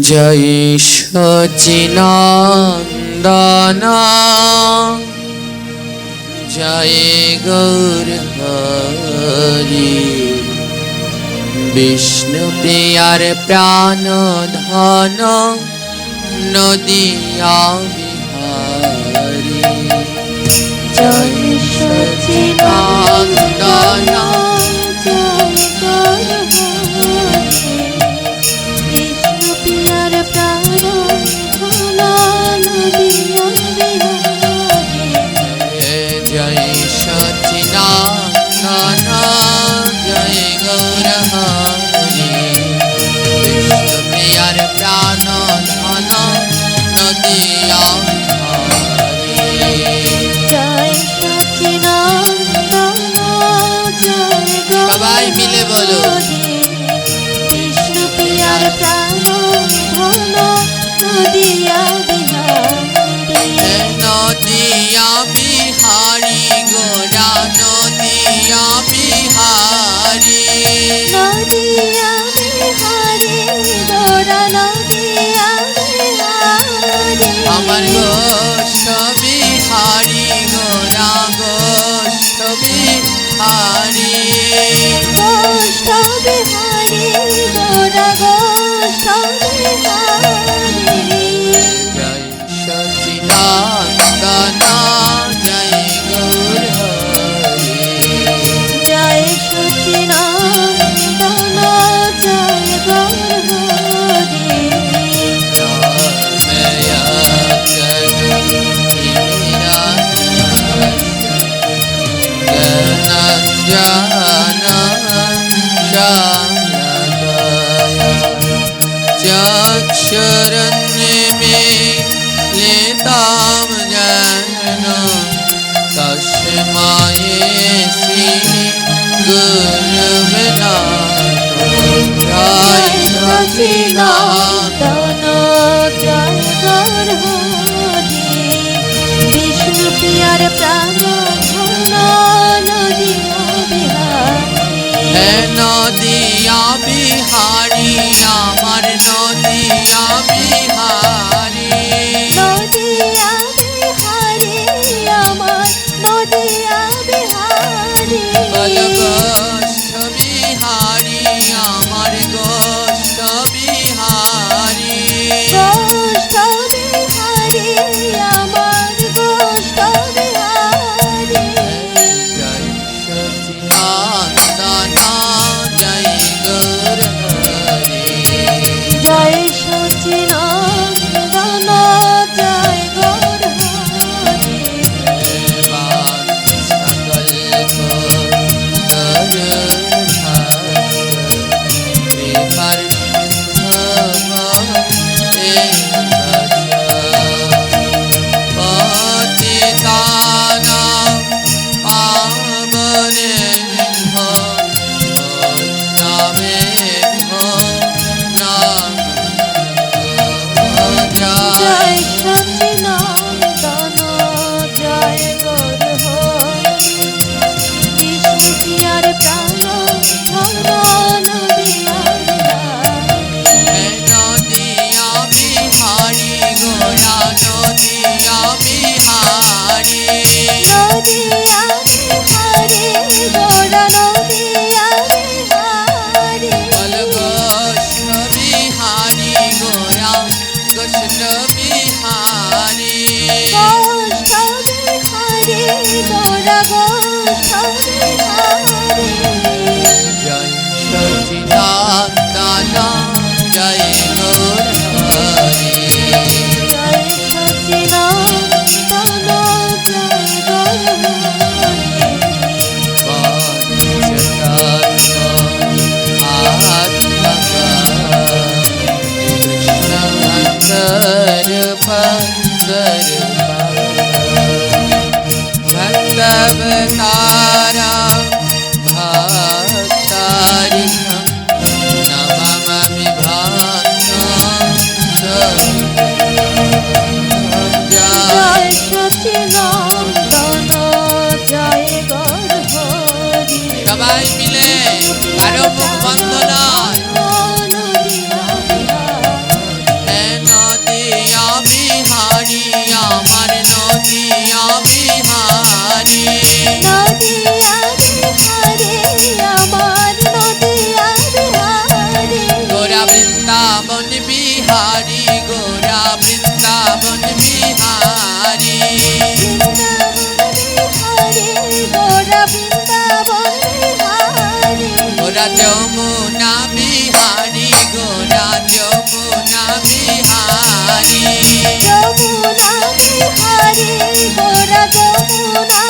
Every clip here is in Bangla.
জয় সচিনন্দন জয় গৌর হরি। বিষ্ণু প্রিয়ার প্রাণ ধন নদিয়া বিহারি জয় সচিনন্দন जय सचिना नाना जय गौरहारी विष्णुप्रियार प्राण धन नदिया সবাই মিলে বলো বিষ্ণু প্রিয়ার নদিয়া বিহারী হারি গোড়া নদিয়া বিহারি নদিয়া शरण्य में लेताम जानो तस्माये श्री गुरुवे विष्णु प्रियर प्रा নদিয়া জয়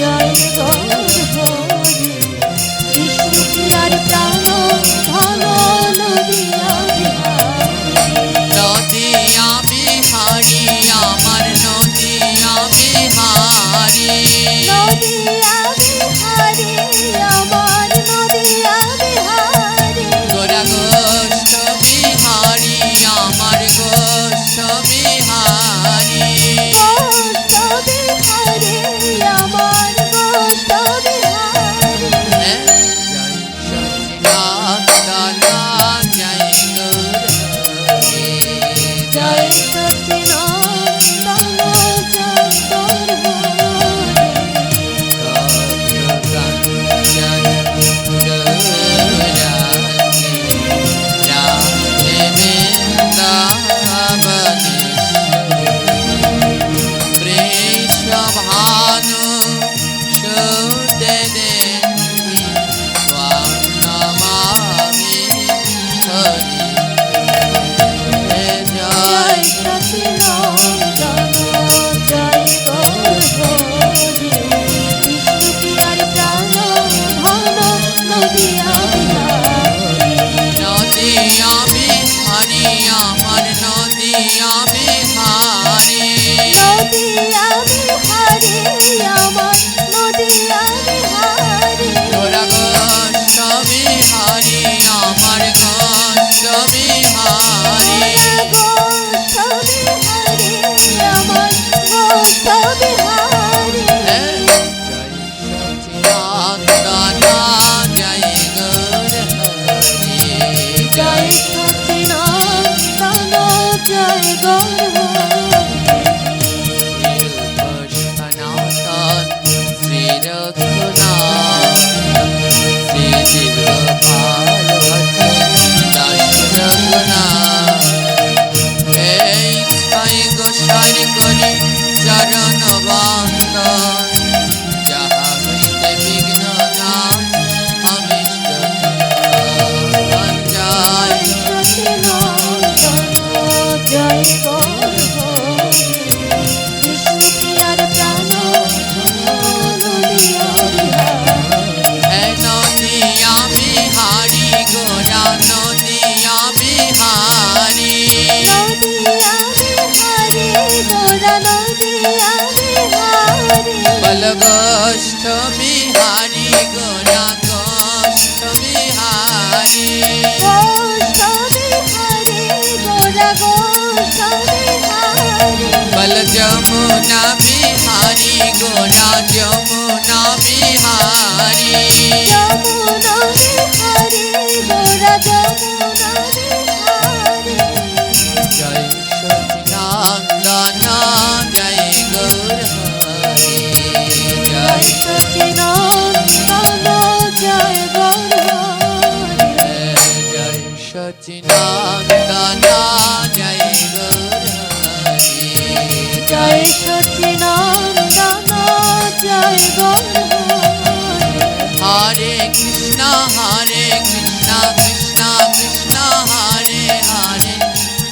জয় গৌরহরি corazón. গোরা Jamuna Bihari. Hare Krishna Krishna Krishna Hare Hare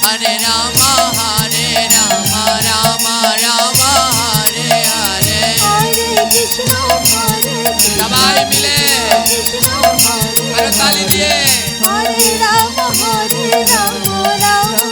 Hare Rama Hare Rama Rama Rama Hare Hare Hare Krishna Hare Krishna সবাই মিলে আরও তালি দিয়ে Hare Rama Hare Rama Rama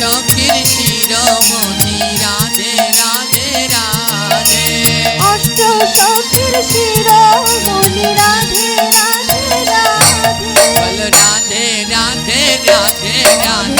সখীর শিরমণি Radhe Radhe Radhe. অষ্ট সখীর রাধে রাধে রাধে রাধে।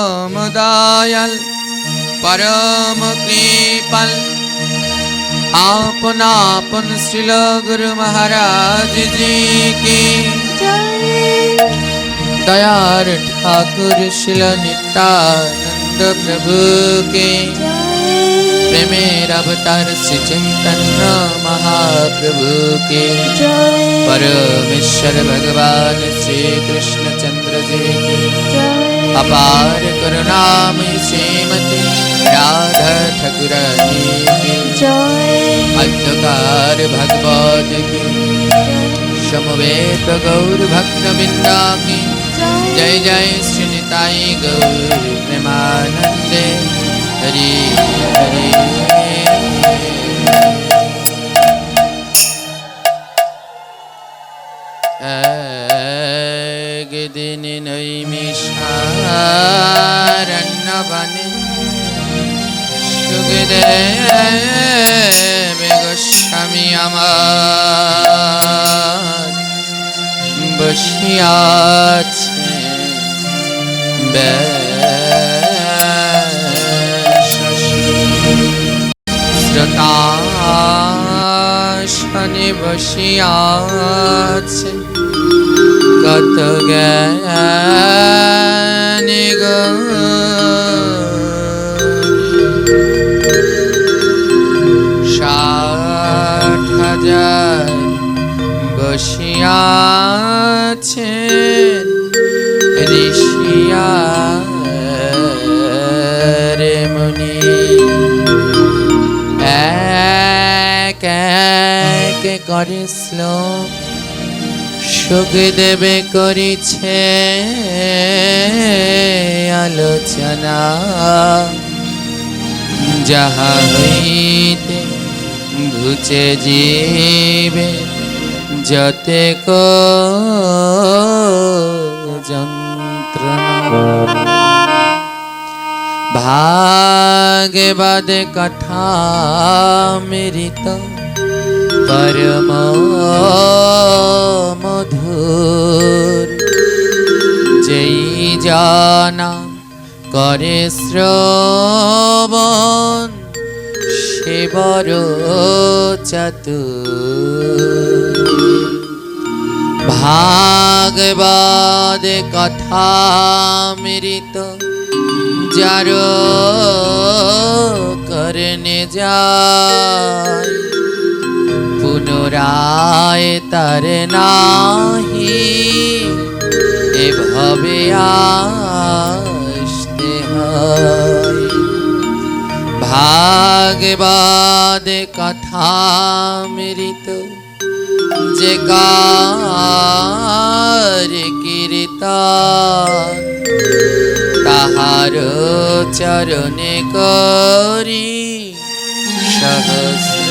परम दयाल परम कृपाल आपन आपन श्रील गुरु महाराज जी की दयार ठाकुर श्रील नित्यानंद प्रभु के प्रेमेर अवतार श्री चैतन्य महाप्रभु के परमेश्वर भगवान श्री कृष्ण चंद्र जी की अपार करुणाम श्रीमती राधा ठाकुर की अंधकार भगवत की समवेत गौर भक्त बिंदा की जय जय श्री निताई गौर प्रेमानंदे হরি হরি একদিন নৈমিষারণ্যবনে সুখদেব গোস্বামী আমার। বসিয়াছে ব্যয় শ্রোতাশনে বসিয়াছে কত জ্ঞানী ষাট হাজার বসিয়াছে ঋষিয়া এক করে শ্লোক সুখ দেবে করিছে আলোচনা। যাহা হইতে ঘুচে জীবে, যতে যন্ত্রণা ভাগবদ কথা মৃত পরম মধুর যেই জানা করে শ্রবণ, সে বড় চতুর। ভাগবদ কথা মৃত, যার করনে যায়। পুনরায় তার নাহি এভাবে আসতে হয় ভাগবদ কথা মৃত যে কার কীর্তন তাহার চরণে করি সহস্র